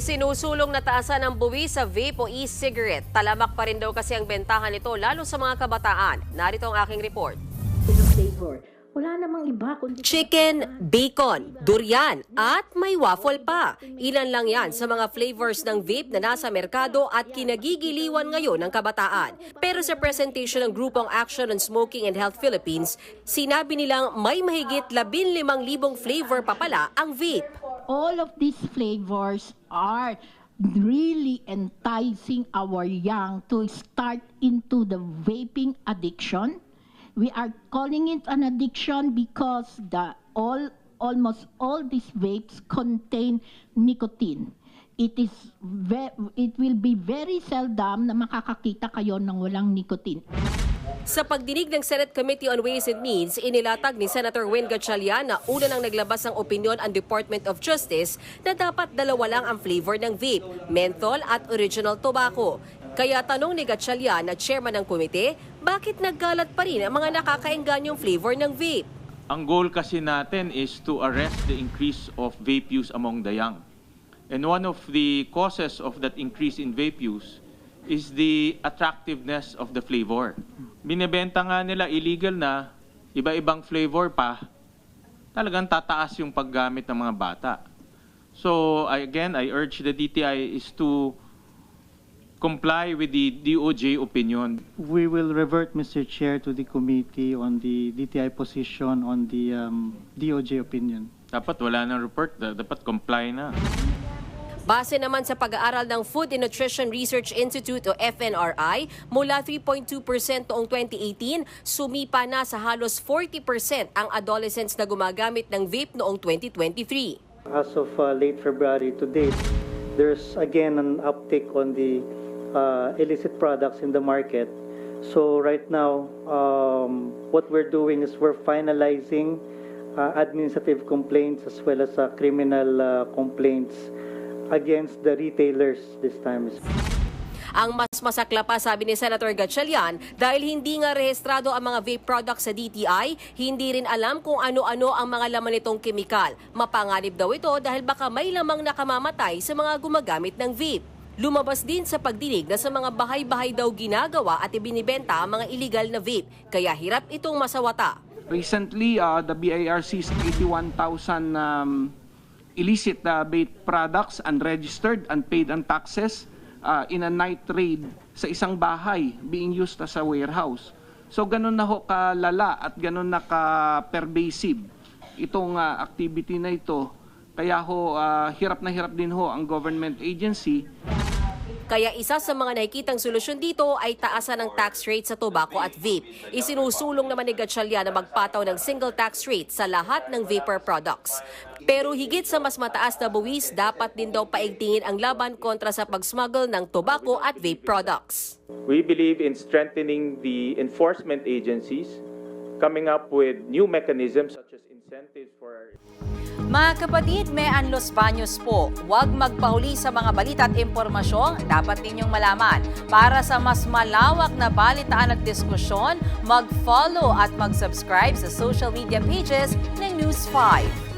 Isinusulong na taasan ng buwi sa vape o e-cigarette. Talamak pa rin daw kasi ang bentahan nito lalo sa mga kabataan. Narito ang aking report. Wala namang iba kundi Chicken, bacon, durian, at may waffle pa. Ilan lang yan sa mga flavors ng vape na nasa merkado at kinagigiliwan ngayon ng kabataan. Pero sa presentation ng Grupong Action on Smoking and Health Philippines, sinabi nilang may mahigit 15,000 flavor pa pala ang vape. All of these flavors are really enticing our young to start into the vaping addiction. We are calling it an addiction because the all almost all these vapes contain nicotine. It is it will be very seldom na makakakita kayo ng walang nicotine. Sa pagdinig ng Senate Committee on Ways and Means, inilatag ni Senator Win Gatchalian na una nang naglabas ng opinion ang Department of Justice na dapat dalawa lang ang flavor ng vape, menthol at original tobacco. Kaya tanong ni Gatchalian na chairman ng komite, bakit naggalat pa rin ang mga nakakaenganyong flavor ng vape? Ang goal kasi natin is to arrest the increase of vape use among the young. And one of the causes of that increase in vape use is the attractiveness of the flavor. Binebenta nga nila illegal na, iba-ibang flavor pa, talagang tataas yung paggamit ng mga bata. So I, again, I urge the DTI is to comply with the DOJ opinion. We will revert, Mr. Chair, to the committee on the DTI position on the um, DOJ opinion. Dapat wala ng report, da- dapat comply na. Base naman sa pag-aaral ng Food and Nutrition Research Institute o FNRI, mula 3.2% noong 2018, sumipa na sa halos 40% ang adolescents na gumagamit ng vape noong 2023. As of uh, late February to date, there's again an uptick on the uh, illicit products in the market. So right now, um, what we're doing is we're finalizing uh, administrative complaints as well as uh, criminal uh, complaints against the retailers this time. Ang mas masakla pa sabi ni Senator Gatchalian dahil hindi nga rehistrado ang mga vape products sa DTI, hindi rin alam kung ano-ano ang mga laman nitong kemikal. Mapanganib daw ito dahil baka may lamang nakamamatay sa mga gumagamit ng vape. Lumabas din sa pagdinig na sa mga bahay-bahay daw ginagawa at ibinibenta ang mga illegal na vape, kaya hirap itong masawata. Recently, uh, the BIR seized 81,000 um, illicit uh, vape products unregistered, unpaid and taxes uh, in a night raid sa isang bahay being used as a warehouse. So ganun na ho kalala at ganun na ka-pervasive itong uh, activity na ito. Kaya ho, uh, hirap na hirap din ho ang government agency Kaya isa sa mga nakikitang solusyon dito ay taasan ng tax rate sa tobacco at vape. Isinusulong naman ni Gatchalian na magpataw ng single tax rate sa lahat ng vapor products. Pero higit sa mas mataas na buwis, dapat din daw paigtingin ang laban kontra sa pag-smuggle ng tobacco at vape products. We believe in strengthening the enforcement agencies, coming up with new mechanisms such as incentives for Mga kapatid, may Anlos Baños po. Huwag magpahuli sa mga balita at impormasyong dapat ninyong malaman. Para sa mas malawak na balitaan at diskusyon, mag-follow at mag-subscribe sa social media pages ng News 5.